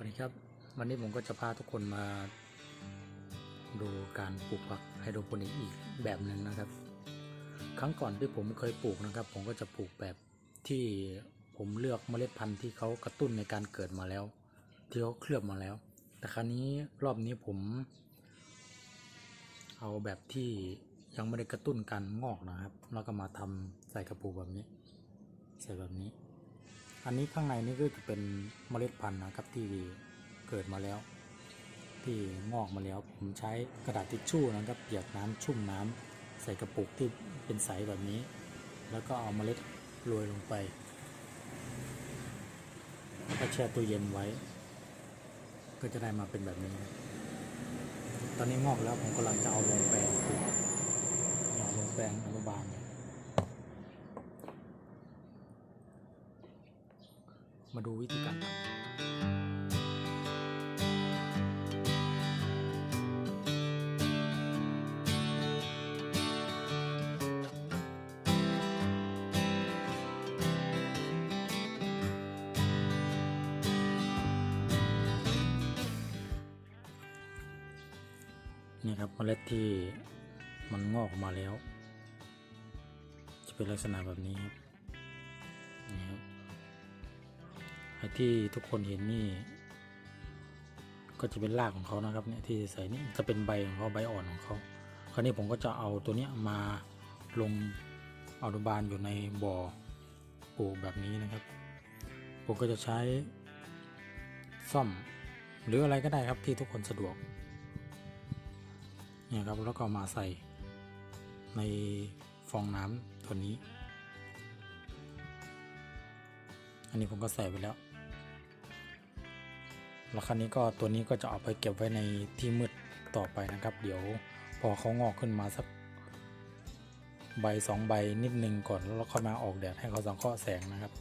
วัสดีครับ วันนี้ผมก็จะพาทุกคนมาดูการปลูกผักไฮโดรโปนิกอีกแบบหนึ่งนะครับ ครั้งก่อนที่ผมเคยปลูกนะครับ ผมก็จะปลูกแบบที่ผมเลือกเมล็ดพันธุ์ที่เขากระตุ้นในการเกิดมาแล้ว ที่เขาเคลือบมาแล้ว แต่ครั้นี้รอบนี้ผม เอาแบบที่ยังไม่ได้กระตุ้นการงอกนะครับ แล้วก็มาทำใส่กระปุกแบบนี้ ใส่แบบนี้ อันนี้ข้างในนี่ก็จะเป็นเมล็ดพันธุ์นะครับที่เกิดมาแล้ว ที่งอกมาแล้วผมใช้กระดาษทิชชู่นะครับเปียกน้ำชุ่มน้ำใส่กระปุกที่เป็นใสแบบนี้ แล้วก็เอาเมล็ดโรยลงไปแล้วก็แช่ตู้เย็นไว้ ก็จะได้มาเป็นแบบนี้ ตอนนี้งอกแล้วผมกำลังจะเอาลงแปลงเอาลงแปลงอนุบาลเนี่ย มาดูวิธีการทำนี่ครับเมล็ดที่มันงอกออกมาแล้ว จะเป็นลักษณะแบบนี้ครับนี่ครับ ไอ้ที่ทุกคนเห็นนี่ ก็จะเป็นรากของเขานะครับเนี่ยที่ใส่นี่จะเป็นใบของเขาใบอ่อนของเขาคราวนี้ผมก็จะเอาตัวเนี้ยมาลงอนุบาลอยู่ในบ่อปลูกแบบนี้นะครับ ผมก็จะใช้ซ่อมหรืออะไรก็ได้ครับที่ทุกคนสะดวกเนี่ยครับแล้วก็มาใส่ในฟองน้ำตัวนี้ อันนี้ผมก็ใส่ไปแล้ว แล้วคราวนี้ก็ตัวนี้ก็จะเอาไปเก็บไว้ในที่มืดต่อไปนะครับ เดี๋ยวพอเขางอกขึ้นมาสักใบสองใบนิดนึงก่อนแล้วค่อยมาออกแดดให้เขาสังเคราะห์แสงนะครับ